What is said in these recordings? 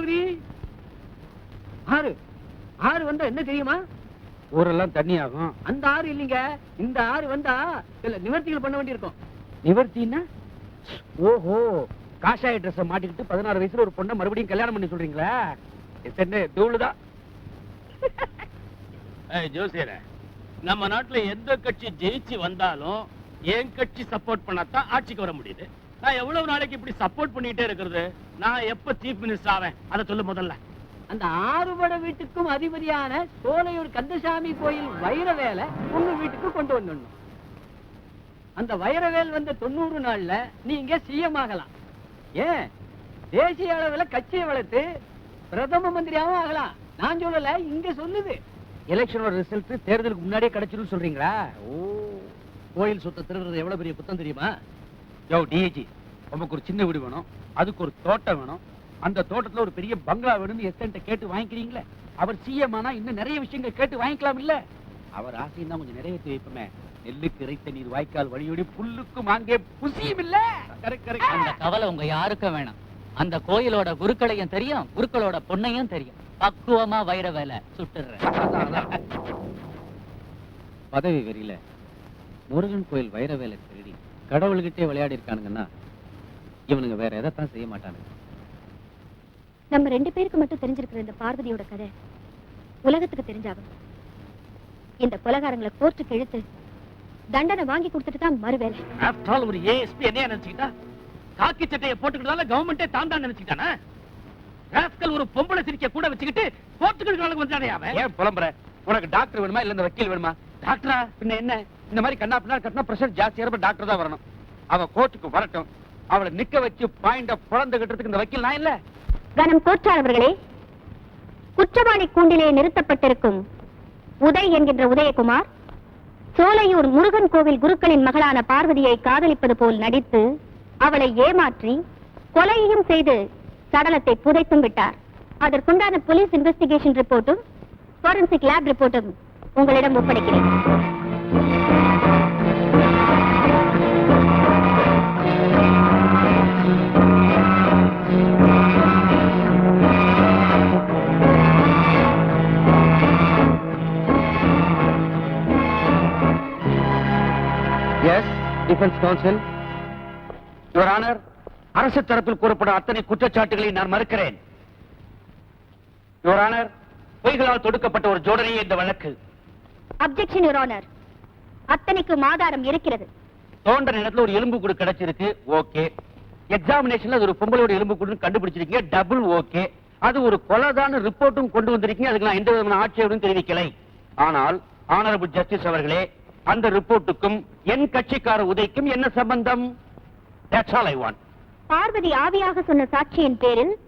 கணபதி ஆறு. ஆறு வந்தா என்ன தெரியுமா? ஊரெல்லாம் தண்ணி ஆகும் அந்த ஆறு இல்லைங்க. இந்த ஆறு வந்தா சில நிவர்த்திகள் பண்ண வேண்டியிருக்கும். நிவர்த்தின்னா? ஓஹோ. காஷாய ட்ரெஸ் மாட்டிக்கிட்டு பதினாறு வயசுல ஒரு பொண்ணை மறுபடியும் கல்யாணம் பண்ணி சொல்றீங்களா? என்ன தூளுதான் ஏய், ஜோசியரே நம்ம நாட்டுல எந்த கட்சி ஜெயிச்சு வந்தாலும் என் கட்சி சப்போர்ட் பண்ணாதான் ஆட்சிக்கு வர முடியுது. நான் எவ்வளவு நாளைக்கு இப்படி சப்போர்ட் பண்ணிட்டே இருக்கிறது? நான் எப்ப சீஃப் மினிஸ்டர் ஆவேன்? அதை சொல்லு முதல்ல. அந்த ஆறுபட வீட்டுக்கும் அதிபதியான சோலையூர் கந்தசாமி கோயில் வைரவேலை உங்க வீட்டுக்கு கொண்டு வந்துடணும். அந்த வைரவேல் வந்த தொண்ணூறு நாள்ல நீங்க சிஎம் ஆகலாம். ஏன்? தேசிய அளவுல கட்சியை வளர்த்து பிரதம மந்திரியாவும் ஆகலாம். நான் சொல்லல இங்க சொல்லுது. எலெக்ஷனோட ரிசல்ட் தேர்தலுக்கு முன்னாடியே கிடைச்சிரும் சொல்றீங்களா? ஓ கோயில் சொத்தை திருடுறது எவ்வளவு பெரிய குத்தம் தெரியுமா? யோ டிஏஜி நமக்கு ஒரு சின்ன வீடு வேணும். அதுக்கு ஒரு தோட்டம் வேணும். அந்த தோட்டத்துல ஒரு பெரிய பங்களா வேணும்னு எஸ்என்ட்ட கேட்டு வாங்கிக்கிறீங்களே? அவர் சிஎம் ஆனா இன்னும் நிறைய விஷயங்கள் கேட்டு வாங்கிக்கலாம் இல்ல? அவர் ஆசையும் தான் கொஞ்சம் நிறைவேற்றி வைப்போமே. நெல்லுக்கு இறைத்த நீர் வாய்க்கால் வழியோடி புல்லுக்கு மாங்கே புசியும் இல்ல? அந்த கவலை உங்க யாருக்கும் வேணாம். அந்த கோயிலோட குருக்களையும் தெரியும் குருக்களோட பொண்ணையும் தெரியும். பக்குவமா வைர வேலை சுட்டுறேன். பதவி வெறியில முருகன் கோயில் வைர வேலை திருடி கடவுள்கிட்டே விளையாடி இருக்கானுங்கன்னா இவனுங்க வேற எதைத்தான் செய்ய மாட்டானுங்க. நம்ம ரெண்டு பேருக்கு மட்டும் தெரிஞ்சிருக்கிற இந்த பார்வதியோட கதை உலகத்துக்கு தெரிஞ்சாகும் இந்த கொலகாரங்களை கோர்ட்டுக்கு இழுத்து தண்டனை வாங்கி கொடுத்துட்டு தான் மறுவேலை ஆஃப்டர் ஆல் ஒரு ஏஎஸ்பி என்ன நினைச்சுக்கிட்டா? காக்கி சட்டையை போட்டுக்கிறதால கவர்மெண்டே தான் தான் நினைச்சுக்கிட்டானா? ராஸ்கல் ஒரு பொம்பளை சிரிக்க கூட வச்சுக்கிட்டு போட்டுக்கிறதுக்கு வந்தானே அவன்? ஏன் புலம்புற? உனக்கு டாக்டர் வேணுமா இல்ல இந்த வக்கீல் வேணுமா? டாக்டரா? பின்ன என்ன? இந்த மாதிரி கண்ணா பின்னா கட்டினா பிரஷர் ஜாஸ்தியாக இருப்ப டாக்டர் தான் வரணும். அவ கோர்ட்டுக்கு வரட்டும். அவளை நிக்க வச்சு பாயிண்ட புலந்து கட்டுறதுக்கு இந்த வக்கீல் நான் இல்ல. கனம் கோற்றாளர்களே குற்றவாளி கூண்டிலே நிறுத்தப்பட்டிருக்கும் உதய் என்கின்ற உதயகுமார் சோலையூர் முருகன் கோவில் குருக்களின் மகளான பார்வதியை காதலிப்பது போல் நடித்து அவளை ஏமாற்றி கொலையையும் செய்து சடலத்தை புதைத்தும் விட்டார். அதற்குண்டான போலீஸ் இன்வெஸ்டிகேஷன் ரிப்போர்ட்டும் போரன்சிக் லேப் ரிப்போர்ட்டும் உங்களிடம் ஒப்படைக்கிறேன். டிஃபென்ஸ் கவுன்சில் யுவர் ஆனர் அரசு தரப்பில் கூறப்படும் அத்தனை குற்றச்சாட்டுகளை நான் மறுக்கிறேன். யுவர் ஆனர் பொய்களால் தொடுக்கப்பட்ட ஒரு ஜோடனையே இந்த வழக்கு. அப்ஜெக்ஷன் யுவர் ஆனர் அத்தனைக்கும் ஆதாரம் இருக்கிறது. தோன்ற இடத்துல ஒரு எலும்பு கூடு கிடைச்சிருக்கு ஓகே. எக்ஸாமினேஷன்ல அது ஒரு பொம்பளோட எலும்பு கூடுன்னு கண்டுபிடிச்சிருக்கீங்க டபுள் ஓகே. அது ஒரு கொலைதான ரிப்போர்ட்டும் கொண்டு வந்திருக்கீங்க அதுக்கு நான் எந்த விதமான ஆட்சேபனும் தெரிவிக்கலை. ஆனால் ஆனரபிள் ஜஸ்டிஸ் அவர்களே அந்த ரிப்போர்ட்டுக்கும் என் கட்சிக்கார உதைக்கும் என்ன சம்பந்தம்? That's all I want. Parvati ஆவியாக சொன்ன சாட்சியின் பேரில்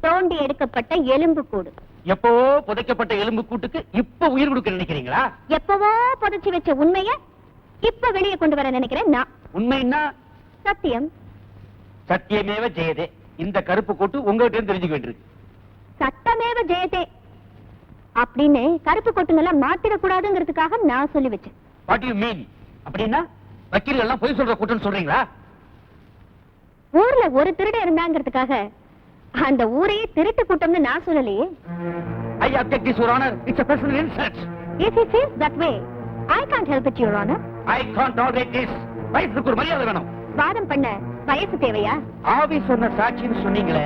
தோண்டி எடுக்கப்பட்ட எலும்பு கூடு. எப்போ புதைக்கப்பட்ட எலும்பு கூட்டுக்கு இப்ப உயிர் கொடுக்க நினைக்கிறீங்களா? எப்பவோ புதைச்சு வச்ச உண்மைய இப்ப வெளியே கொண்டு வர நினைக்கிறேன் நான். உண்மைன்னா? சத்தியம். சத்தியமேவ ஜெயதே. இந்த கருப்பு கூட்டு உங்ககிட்ட இருந்து தெரிஞ்சுக்க வேண்டியிருக்கு. சட்டமேவ ஜெயதே. அப்படின்னு கருப்பு கொட்டுங்கெல்லாம் மாத்திரக்கூடாதுங்கிறதுக்காக நான் சொல்லி வச்சேன். வாட் யூ மீன் அப்படின்னா வக்கீல்கள் எல்லாம் பொய் சொல்ற கூட்டம்னு சொல்றீங்களா? ஊர்ல ஒரு திருட இருந்தாங்கிறதுக்காக அந்த ஊரையே திருட்டு கூட்டம்னு நான் சொல்லலையே. I object this your honour it's a personal insult. If it is that way, I can't help it, Your Honor. I can't tolerate this வயசுக்கு ஒரு மரியாதை வேணும். வாதம் பண்ண வயசு தேவையா? ஆவி சொன்ன சாட்சின்னு சொன்னீங்களே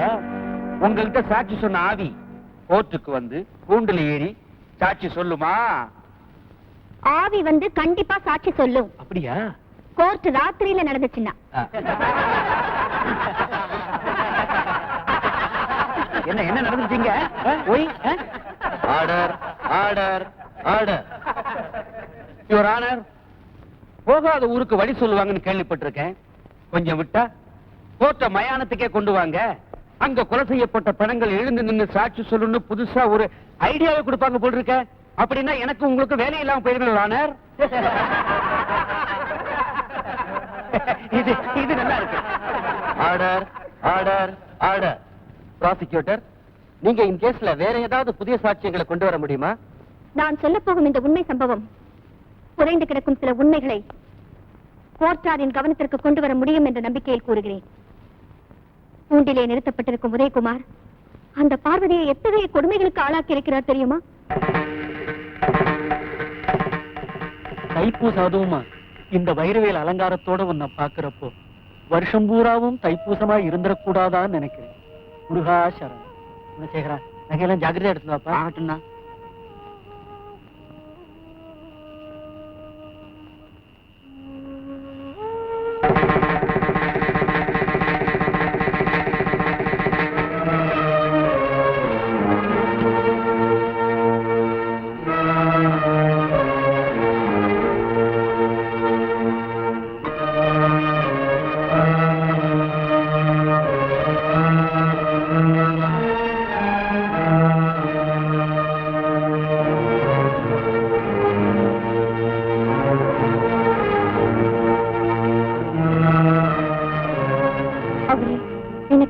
உங்ககிட்ட சாட்சி சொன்ன ஆவி. கோர்ட்டுக்கு வந்து கூண்டுல ஏறி சாட்சி சொல்லுமா? ஆவி வந்து கண்டிப்பா சாட்சி சொல்லும். அப்படியா? கோர்ட் ராத்திரியில நடந்துச்சுன்னா. என்ன என்ன நடந்துச்சீங்க? Why order order order. Your honour போகாத ஊருக்கு வழி சொல்லுவாங்கன்னு கேள்விப்பட்டிருக்கேன். கொஞ்சம் விட்டா கோர்ட்ட மயானத்துக்கே கொண்டு வாங்க. அங்க கொலை செய்யப்பட்ட பணங்கள் எழுந்து நின்னு சாட்சி சொல்லணும்னு புதுசா ஒரு ஐடியாவை கொடுப்பாங்க போல் இருக்க. அப்படின்னா எனக்கு உங்களுக்கு வேலை இல்லாம போயிருங்கள் ஆனர் இது இது நல்லா இருக்கு. Order order order. ப்ராசிக்யூட்டர் நீங்க இந்த கேஸ்ல வேற ஏதாவது புதிய சாட்சியங்களை கொண்டு வர முடியுமா? நான் சொல்ல போகும் இந்த உண்மை சம்பவம் புதைந்து கிடக்கும் சில உண்மைகளை கோர்ட்டாரின் கவனத்திற்கு கொண்டு வர முடியும் என்ற நம்பிக்கையில் கூறுகிறேன். கூண்டிலே நிறுத்தப்பட்டிருக்கும் உதயகுமார் அந்த பார்வதியை எத்தகைய கொடுமைகளுக்கு ஆளாக்கி இருக்கிறார் தெரியுமா? தைப்பூச அதுவுமா இந்த வைரவேல் அலங்காரத்தோட உன்னை பாக்குறப்போ வருஷம் பூராவும் தைப்பூசமா இருந்துடக்கூடாதான்னு நினைக்கிறேன். முருகா சரணம். குணசேகரா நகையெல்லாம் ஜாக்கிரதையா எடுத்து வாப்பா. ஆகட்டும்னா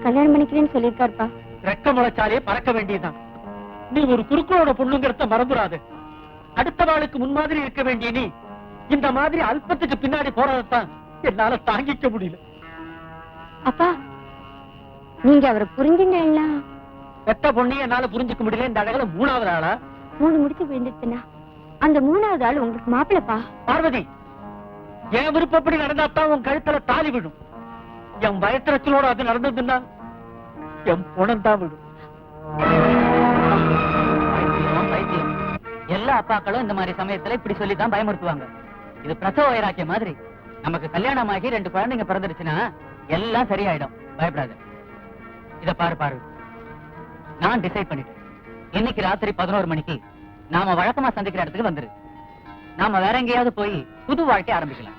கல்யாணம் பண்ணிக்கிறேன்னு சொல்லியிருக்காருப்பா. ரெக்க முளைச்சாலே பறக்க வேண்டியதுதான். நீ ஒரு குறுக்களோட பொண்ணுங்கிறத மறந்துடாது அடுத்த வாளுக்கு முன்மாதிரி இருக்க வேண்டிய நீ இந்த மாதிரி அல்பத்துக்கு பின்னாடி போறதைத்தான் என்னால தாங்கிக்க முடியல. அப்பா நீங்க அவரை புரிஞ்சுட்டீங்களா பெத்த பொண்ணு என்னால புரிஞ்சுக்க முடியல. இந்த அழகுல மூணாவது ஆளா? மூணு முடிச்சு விழுந்துச்சுன்னா அந்த மூணாவது ஆள் உங்களுக்கு மாப்பிளப்பா பார்வதி என் விருப்பப்படி நடந்தாத்தான் உன் கழுத்துல தாலி விழும். என் பயத்திரச்சலோட அது நடந்ததுன்னா என் புணம் தான் விடும் பைத்தியம். எல்லா அப்பாக்களும் இந்த மாதிரி சமயத்துல இப்படி சொல்லி தான் பயமுறுத்துவாங்க. இது பிரசவ வைராக்கிய மாதிரி. நமக்கு கல்யாணம் ஆகி ரெண்டு குழந்தைங்க பிறந்துருச்சுன்னா எல்லாம் சரியாயிடும். பயப்படாத. இத பாரு பாரு. நான் டிசைட் பண்ணிட்டேன். இன்னைக்கு ராத்திரி பதினோரு மணிக்கு நாம வழக்கமா சந்திக்கிற இடத்துக்கு வந்துரு. நாம வேற எங்கேயாவது போய் புது வாழ்க்கை ஆரம்பிக்கலாம்.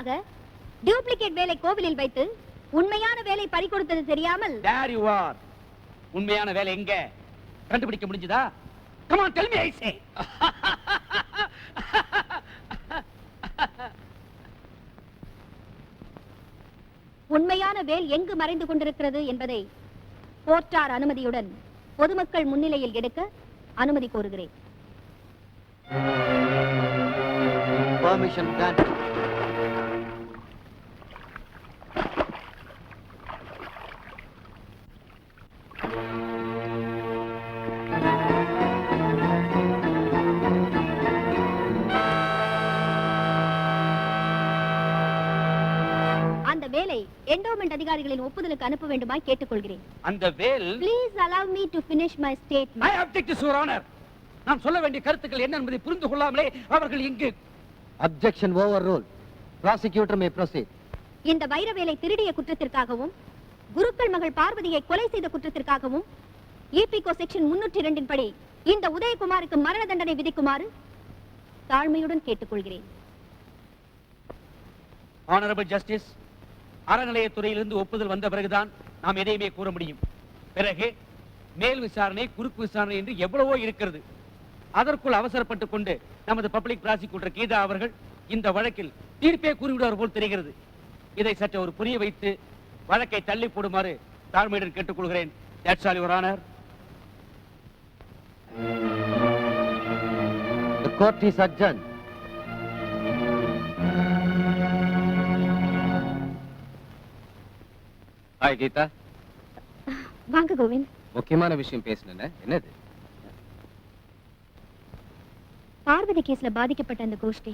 வெறிக்காக டூப்ளிகேட் வேலை கோவிலில் வைத்து உண்மையான வேலை பறிகொடுத்தது தெரியாமல். தேர் யூ ஆர் உண்மையான வேலை எங்க? கண்டுபிடிக்க முடிஞ்சதா? Come on tell me I say உண்மையான வேல் எங்கு மறைந்து கொண்டிருக்கிறது என்பதை போர்ட்டார் அனுமதியுடன் பொதுமக்கள் முன்னிலையில் எடுக்க அனுமதி கோருகிறேன். பர்மிஷன் அந்த ஒப்புதலுக்கு அனுப்ப வேண்டுமாய் கேட்டுக்கொள்கிறேன். அந்த வேல் please allow me to finish my I statement object your honour நான் சொல்ல வேண்டிய கருத்துக்கள் என்ன என்பதை புரிந்து கொள்ளாமலே அவர்கள் இங்கு objection overrule prosecutor may proceed இந்த வைர வேலை திருடிய குற்றத்திற்காகவும் குருக்கள் மகள் பார்வதியை கொலை செய்த குற்றத்திற்காகவும் ஈபிகோ செக்ஷன் முன்னூற்றி இரண்டின் படி இந்த உதயகுமாருக்கு மரண தண்டனை விதிக்குமாறு தாழ்மையுடன் கேட்டுக்கொள்கிறேன். ஆனரபிள் ஜஸ்டிஸ் அறநிலையத்துறையிலிருந்து ஒப்புதல் வந்த பிறகுதான் நாம் எதையுமே கூற முடியும். பிறகு மேல் விசாரணை குறுக்கு விசாரணை என்று எவ்வளவோ இருக்கிறது. அதற்குள் அவசரப்பட்டு கொண்டு நமது பப்ளிக் ப்ராசிக்யூட்டர் கீதா அவர்கள் இந்த வழக்கில் தீர்ப்பே கூறிவிடுவார் போல் தெரிகிறது. இதை சற்று ஒரு புரிய வைத்து வழக்கை தள்ளி போடுமாறு தாழ்மையுடன் கேட்டுக்கொள்கிறேன். The court is adjourned. Hi Geetha. வாங்க கோவிந்த். முக்கியமான விஷயம் பேசணுன்னு என்னது? பார்வதி கேஸ்ல பாதிக்கப்பட்ட அந்த கோஷ்டி.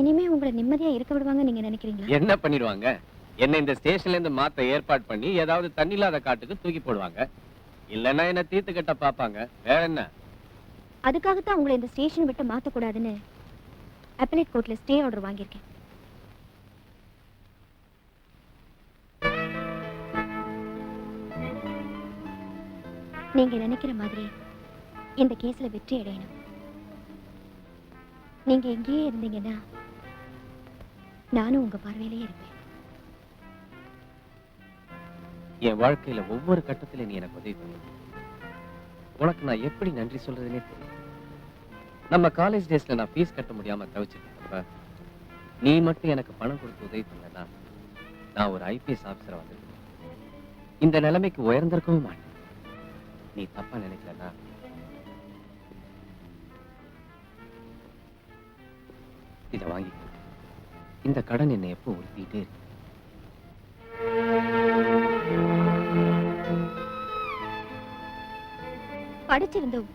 இனிமே உங்களை நிம்மதியா இருக்க விடுவாங்க நீங்க நினைக்கிறீங்களா? என்ன பண்ணிடுவாங்க? என்ன இந்த ஸ்டேஷன்ல இருந்து மாத்த ஏற்பாடு பண்ணி ஏதாவது தண்ணி இல்லாத காட்டுக்கு தூக்கி போடுவாங்க. இல்லன்னா என்ன தீர்த்து கட்ட பாப்பாங்க வேற என்ன? அதுக்காகத்தான் உங்களை இந்த ஸ்டேஷன் விட்டு மாத்தக்கூடாதுன்னு அப்பலேட் கோர்ட்ல ஸ்டே ஆர்டர் வாங்கியிருக்கேன். நீங்க நினைக்கிற மாதிரி இந்த கேஸ்ல வெற்றி அடையணும். நீங்க எங்கேயே இருந்தீங்கன்னா நானும் உங்க பார்வையிலேயே இருப்பேன். என் வாழ்க்கையில ஒவ்வொரு கட்டத்துல நீ எனக்கு உதவி பண்ண. உனக்கு நான் எப்படி நன்றி சொல்றதுனே தெரியும் நம்ம காலேஜ் டேஸ்ல நான் ஃபீஸ் கட்ட முடியாம தவிச்சிட்டு நீ மட்டும் எனக்கு பணம் கொடுத்து உதவி பண்ணனா நான் ஒரு ஐபிஎஸ் ஆஃபீஸரை வந்திருக்கேன். இந்த நிலைமைக்கு உயர்ந்திருக்கவும் மாட்டேன். நீ தப்பா நினைக்கலனா இதை வாங்கிக்க. இந்த கடன் என்னை எப்போ உறுத்திட்டே இருக்கு? படிச்சிருந்தோம்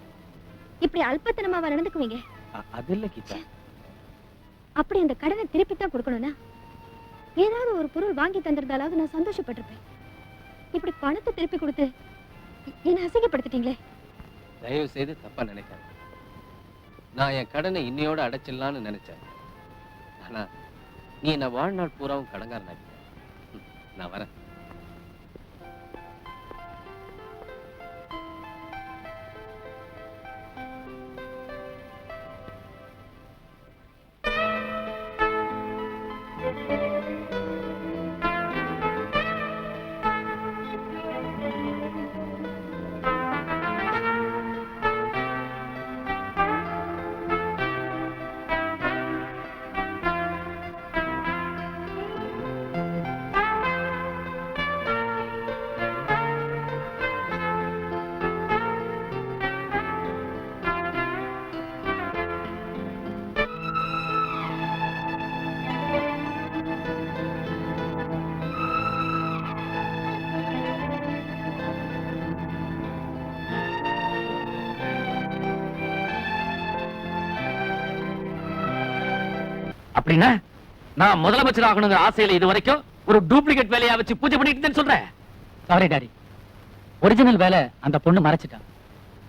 இப்படி அல்பத்தனமாவா நடந்துக்குவீங்க. அது இல்ல கீதா. அப்படி அந்த கடனை திருப்பி தான் கொடுக்கணும்னா ஏதாவது ஒரு பொருள் வாங்கி தந்திருந்தாலாவது நான் சந்தோஷப்பட்டிருப்பேன். இப்படி பணத்தை திருப்பி கொடுத்து என்ன அசிங்கப்படுத்திட்டீங்களே? தயவு செய்து தப்பா நினைக்காத நான் என் கடனை இன்னையோட அடைச்சிடலாம்னு நினைச்சேன். ஆனா நீ என்ன வாழ்நாள் பூராவும் கடங்காரனாக்கிட்ட நான் வரேன். அப்படின்னா நான் முதலமைச்சர் ஆகணுங்கிற ஆசையில இது வரைக்கும் ஒரு டூப்ளிகேட் வேலையா வச்சு பூஜை பண்ணிட்டு சொல்றேன். சாரி டாடி ஒரிஜினல் வேலை அந்த பொண்ணு மறைச்சிட்டா.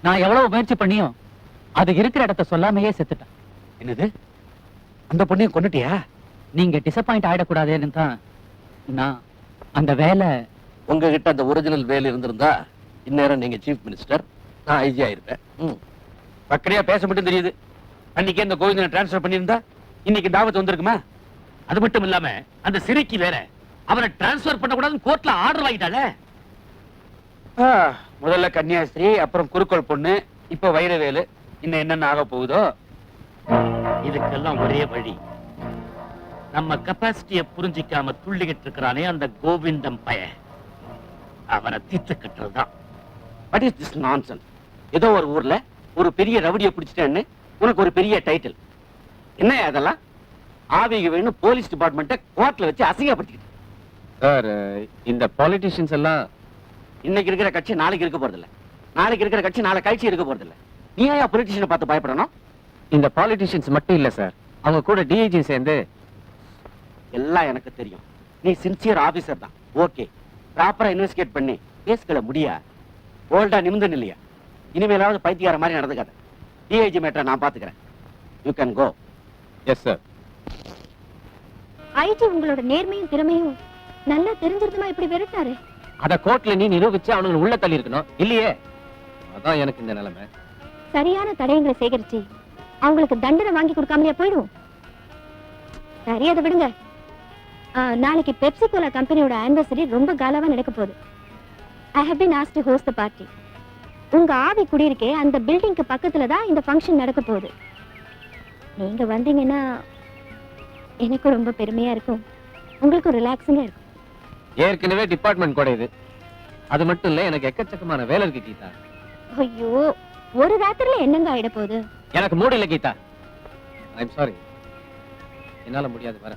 நான் எவ்வளவு முயற்சி பண்ணியும் அது இருக்கிற இடத்த சொல்லாமையே செத்துட்டான். என்னது? அந்த பொண்ணையும் கொண்டுட்டியா நீங்க டிசப்பாயிண்ட் ஆயிடக்கூடாதுன்னு தான் நான் அந்த வேலை உங்ககிட்ட அந்த ஒரிஜினல் வேல் இருந்திருந்தா இந்நேரம் நீங்க சீஃப் மினிஸ்டர் நான் ஐஜி ஆயிருப்பேன். ம். பக்கடையா பேச மட்டும் தெரியுது. அன்னைக்கே இந்த கோவிந்தனை டிரான்ஸ்ஃபர் பண்ணியிருந்தா இன்னைக்கு தாவத் வந்திருக்குமா? அது மட்டும் இல்லாம அந்த சிறைக்கு வேற அவரை டிரான்ஸ்ஃபர் பண்ண கூடாதுன்னு கோர்ட்ல ஆர்டர் வாங்கிட்டாளே முதல்ல கன்னியாஸ்திரி அப்புறம் குறுக்கோள் பொண்ணு இப்ப வைரவேலு. இன்னும் என்னென்ன ஆக போகுதோ? இதுக்கெல்லாம் ஒரே வழி. நம்ம கெப்பாசிட்டிய புரிஞ்சிக்காம துள்ளிக்கிட்டு இருக்கிறானே அந்த கோவிந்தம் பய அவனை தீர்த்து கட்டுறதுதான். வாட் இஸ் திஸ் நான்சென்ஸ் ஏதோ ஒரு ஊர்ல ஒரு பெரிய ரவுடியை பிடிச்சிட்டேன்னு உனக்கு ஒரு பெரிய டைட்டில் என்ன அதெல்லாம் ஆவிக வேணும் போலீஸ் டிபார்ட்மெண்ட்டை கோர்ட்ல வச்சு அசிங்கப்படுத்திக்கிட்டு. சார் இந்த பாலிட்டிஷியன்ஸ் எல்லாம் இன்னைக்கு இருக்கிற கட்சி நாளைக்கு இருக்க போறதில்ல. நாளைக்கு இருக்கிற கட்சி நாளை கழிச்சு இருக்க போறதில்ல. நீ ஏன் பொலிட்டிஷியனை பார்த்து பயப்படணும்? இந்த பாலிட்டிஷியன்ஸ் மட்டும் இல்ல சார். அவங்க கூட டிஐஜி சேர்ந்து எல்லாம் எனக்கு தெரியும். நீ சின்சியர் ஆபீசர் தான். ஓகே ப்ராப்பரா இன்வெஸ்டிகேட் பண்ணி கேஸ்களை முடியா? ஓல்டா நிமிந்து இல்லையா? இனிமேலாவது பைத்தியார மாதிரி நடந்துக்காத. டிஐஜி மேட்டரை நான் பாத்துக்கிறேன். You can go yes sir IG உங்களோட நேர்மையும் திறமையும் நல்லா தெரிஞ்சிருந்துமா இப்படி விரட்டாரு? அத கோர்ட்ல நீ நிரூபிச்சு அவனுங்களை உள்ள தள்ளி இருக்கணும் இல்லையே? அதான் எனக்கு இந்த நிலைமை. சரியான தடயங்களை சேகரிச்சு அவங்களுக்கு தண்டனை வாங்கி கொடுக்காமலே போயிடுவோம். சரி அதை விடுங்க. நாளைக்கு பெப்சி கோலா கம்பெனியோட ஆனிவர்சரி ரொம்ப காலாவா நடக்க போகுது. I have asked to host the party உங்க ஆவி குடியிருக்கே அந்த பில்டிங்க்கு பக்கத்துல தான் இந்த ஃபங்க்ஷன் நடக்க போகுது. நீங்க வந்தீங்கன்னா எனக்கு ரொம்ப பெருமையா இருக்கும். உங்களுக்கு ரிலாக்ஸிங்கா இருக்கும். ஏற்கனவே டிபார்ட்மெண்ட் கூட இது. அது மட்டும் இல்ல எனக்கு எக்கச்சக்கமான வேலை இருக்கு கீதா. ஐயோ ஒரு ராத்திரில என்னங்க ஆயிட போகுது? எனக்கு மூடு இல்ல கீதா. ஐம் சாரி என்னால முடியாது வர.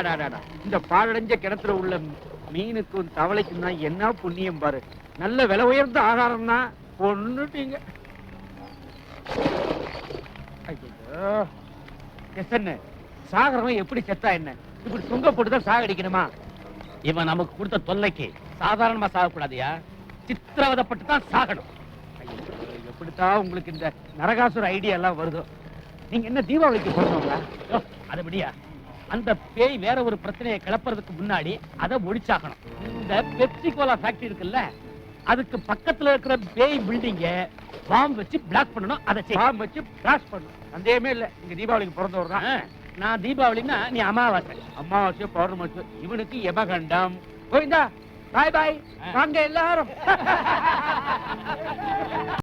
அடாடாடாடா. இந்த பாழடைஞ்ச கிணத்துல உள்ள மீனுக்கும் தவளைக்கும் தான் என்ன புண்ணியம் பாரு. நல்ல விலை உயர்ந்த ஆகாரம் தான். பொண்ணுட்டீங்க. ஐயோ. சாகரவன் எப்படி செத்தா என்ன? இப்படி சுங்க சாகடிக்கணுமா? இவன் நமக்கு கொடுத்த தொல்லைக்கு சாதாரணமா சாகக்கூடாதியா? சித்திரவதப்பட்டு தான் சாகணும் எப்படித்தான் உங்களுக்கு இந்த நரகாசுர ஐடியா எல்லாம் வருதோ? நீங்க என்ன தீபாவளிக்கு போடுறவங்களா யோ, அந்த பேய் வேற ஒரு பிரச்சனையை கிளப்புறதுக்கு முன்னாடி அதை ஒழிச்சாகணும். இந்த பெப்சி கோலா ஃபேக்டரி இருக்குல்ல அதுக்கு பக்கத்துல இருக்கிற பேய் பில்டிங்க பாம்பு வச்சு பிளாக் பண்ணணும் அதை. பாம்பு வச்சு பிளாஸ் பண்ணும் சந்தேகமே இல்ல. நீங்க தீபாவளிக்கு பிறந்தவர் தான். நான் தீபாவளின்னா நீ அமாவாசை. அமாவாசை பௌர்ணமாசு இவனுக்கு யமகண்டம் கோவிந்தா பாய் பாய் வாங்க எல்லாரும்.